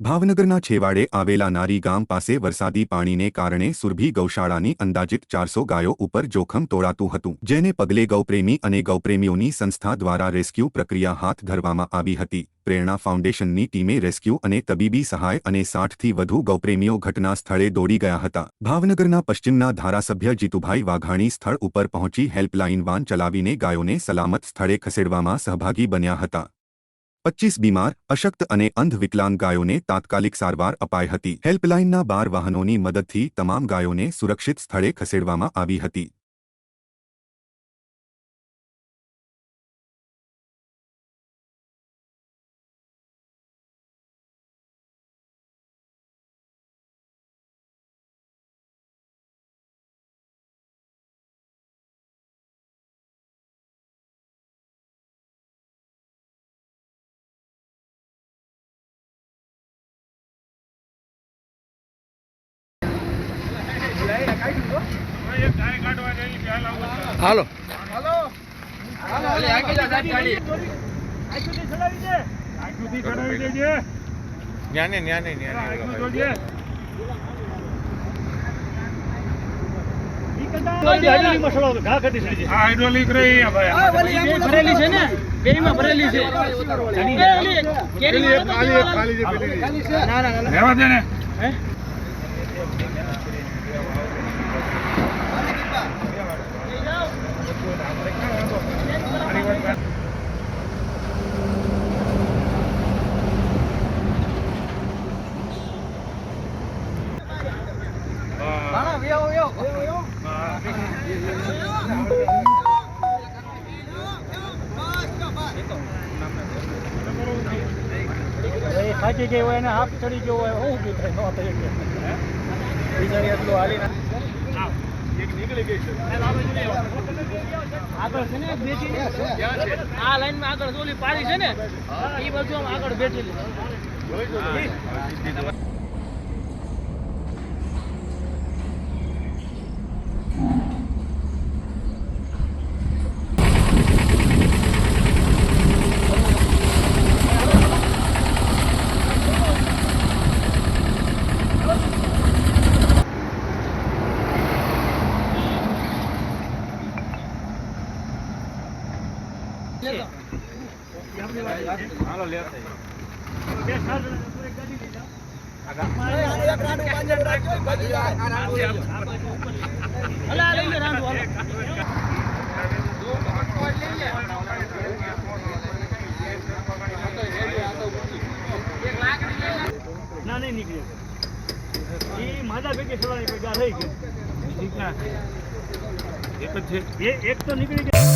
ભાવનગરના છેવાડે આવેલા નારી ગામ પાસે વરસાદી પાણીને કારણે સુરભી ગૌશાળાની અંદાજિત ચારસો ગાયો ઉપર જોખમ તોડાતું હતું, જેને પગલે ગૌપ્રેમી અને ગૌપ્રેમીઓની સંસ્થા દ્વારા રેસ્ક્યુ પ્રક્રિયા હાથ ધરવામાં આવી હતી. પ્રેરણા ફાઉન્ડેશનની ટીમે રેસ્ક્યુ અને તબીબી સહાય અને સાઠથી વધુ ગૌપ્રેમીઓ ઘટના સ્થળે દોડી ગયા હતા. ભાવનગરના પશ્ચિમના ધારાસભ્ય જીતુભાઈ વાઘાણી સ્થળ ઉપર પહોંચી હેલ્પલાઇન વાન ચલાવીને ગાયોને સલામત સ્થળે ખસેડવામાં સહભાગી બન્યા હતા. પચ્ચીસ બીમાર, અશક્ત અને અંધ વિકલાંગ ગાયોને તાત્કાલિક સારવાર અપાઈ હતી. હેલ્પલાઇનના બાર વાહનોની મદદથી તમામ ગાયોને સુરક્ષિત સ્થળે ખસેડવામાં આવી હતી. હાલો. હાલો. ન્યાને ન્યાને ન્યાને. હાઇડ્રોલિક રહી ભાઈ. ભરેલી છે ને? બેયમાં ભરેલી છે. એ, કેરી ના, ના, ના. રહેવા દે ને. થાકી ગયો હોય ને હાફ ચડી ગયો હોય હું ઊભી થાય ના આગળ છે ને, બેઠી આ લાઈનમાં આગળ ઓલી પાડી છે ને એ બાજુ આગળ બેઠેલી હલા આ લઈને રાંધો હાલો. ના નહીં નીકળે એક જ છે એક તો નીકળી ગઈ